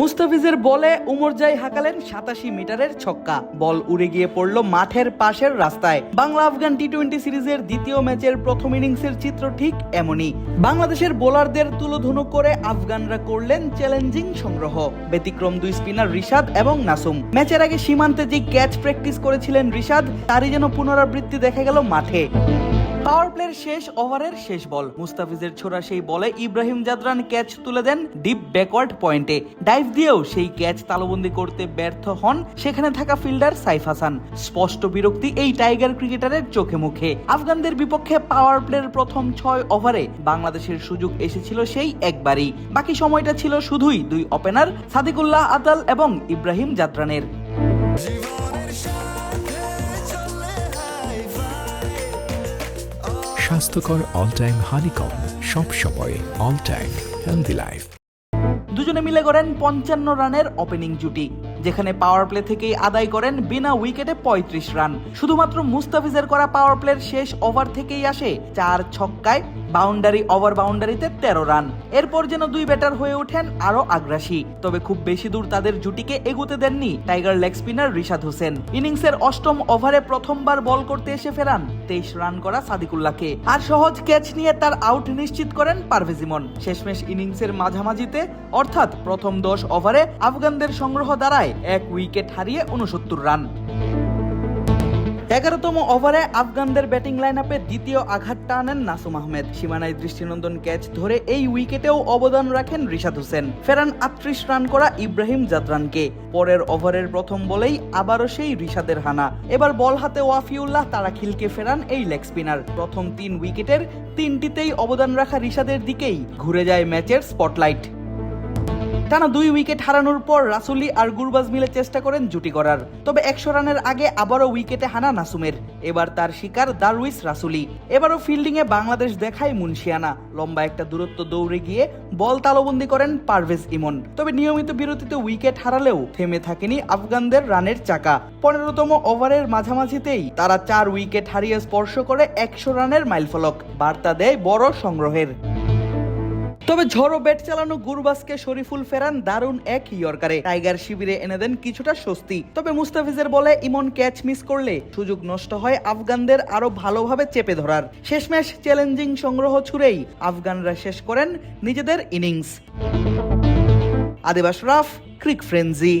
মুস্তাফিজের বলে উমরজাই হাঁকালেন সাতাশি মিটারের ছক্কা। বল উড়ে গিয়ে পড়ল মাঠের পাশের রাস্তায়। বাংলা আফগান টি টোয়েন্টি সিরিজের দ্বিতীয় ম্যাচের প্রথম ইনিংসের চিত্র ঠিক এমনই। বাংলাদেশের বোলারদের তুলোধুনো করে আফগানরা করলেন চ্যালেঞ্জিং সংগ্রহ। ব্যতিক্রম দুই স্পিনার রিশাদ এবং নাসুম। ম্যাচের আগে সীমান্তে যে ক্যাচ প্র্যাকটিস করেছিলেন রিশাদ, তারই যেন পুনরাবৃত্তি দেখা গেল মাঠে। পাওয়ার প্লের শেষ ওভারের শেষ বল। মুস্তাফিজের ছোড়া সেই বলে ইব্রাহিম জাদরান ক্যাচ তুলে দেন ডিপ ব্যাকওয়ার্ড পয়েন্টে। ডাইভ দিয়েও সেই ক্যাচ তালবন্দি করতে ব্যর্থ হন সেখানে থাকা ফিল্ডার সাইফ হাসান। স্পষ্ট বিরক্তি এই টাইগার ক্রিকেটারের চোখে মুখে। আফগানদের বিপক্ষে পাওয়ার প্লের প্রথম ছয় ওভারে বাংলাদেশের সুযোগ এসেছিল সেই একবারই। বাকি সময়টা ছিল শুধুই দুই ওপেনার সাদিকুল্লাহ আতাল এবং ইব্রাহিম জাদরানের। স্বাস্থ্যকর অল টাইম হানিকম সব সময় অল টাইম হেলদি লাইফ দুজনে মিলে করেন পঞ্চান্ন রানের ওপেনিং জুটি, যেখানে পাওয়ার প্লে থেকেই আদায় করেন বিনা উইকেটে পঁয়ত্রিশ রান। শুধুমাত্র মুস্তাফিজের করা পাওয়ার প্লের শেষ ওভার থেকেই আসে চার ছক্কায় বাউন্ডারি ওভার বাউন্ডারিতে তেরো রান। এরপর যেন দুই ব্যাটার হয়ে ওঠেন আরও আগ্রাসী। তবে খুব বেশি দূর তাদের জুটিকে এগোতে দেননি tiger leg spinner Rishad Hossain. ইনিংসের অষ্টম ওভারে প্রথমবার বল করতে এসে ফেরান তেইশ রান করা সাদিকুল্লাহকে। আর সহজ ক্যাচ নিয়ে তার আউট নিশ্চিত করেন পারভেজ ইমন। শেষমেশ ইনিংসের মাঝামাঝিতে, অর্থাৎ প্রথম দশ ওভারে, আফগানদের সংগ্রহ দাঁড়ায় এক উইকেট হারিয়ে উনসত্তর রান। এগারোতম ওভারে আফগানদের ব্যাটিং লাইন আপে দ্বিতীয় আঘাতটা আনেন নাসুম আহমেদ। সীমানায় দৃষ্টিনন্দন ক্যাচ ধরে এই উইকেটেও অবদান রাখেন রিশাদ হোসেন। ফেরান আটত্রিশ রান করা ইব্রাহিম জাদরানকে। পরের ওভারের প্রথম বলেই আবারও সেই রিশাদের হানা। এবার বল হাতে ওয়াফিউল্লাহ তারা খিলকে ফেরান এই লেগ স্পিনার প্রথম তিন উইকেটের তিনটিতেই অবদান রাখা রিশাদের দিকেই ঘুরে যায় ম্যাচের স্পটলাইট টানা দুই উইকেট হারানোর পর রাসুলি আর গুরবাজ মিলে চেষ্টা করেন জুটি করার তবে একশো রানের আগে আবারও উইকেটে হানা নাসুমের। এবার তার শিকার দারুইস রাসুলি। এবারও ফিল্ডিংয়ে বাংলাদেশ দেখায় মুন্সিয়ানা। লম্বা একটা দূরত্ব দৌড়ে গিয়ে বল তালবন্দি করেন পারভেজ ইমন। তবে নিয়মিত বিরতিতে উইকেট হারালেও থেমে থাকেনি আফগানদের রানের চাকা। পনেরোতম ওভারের মাঝামাঝিতেই তারা চার উইকেট হারিয়ে স্পর্শ করে একশো রানের মাইলফলক। বার্তা দেয় বড় সংগ্রহের। তবে ঝড়ো ব্যাট চালানো গুরবাসকে শরীফুল ফেরান দারুণ এক ইয়র্কারে। টাইগার শিবিরে এনে দেন কিছুটা স্বস্তি। তবে মুস্তাফিজের বলে ইমন ক্যাচ মিস করলে সুযোগ নষ্ট হয় আফগানদের আরও ভালোভাবে চেপে ধরার। শেষমেশ চ্যালেঞ্জিং সংগ্রহ ছুড়েই আফগানরা শেষ করেন নিজেদের ইনিংস। আদিবাস রাফ, ক্রিক ফ্রেন্জি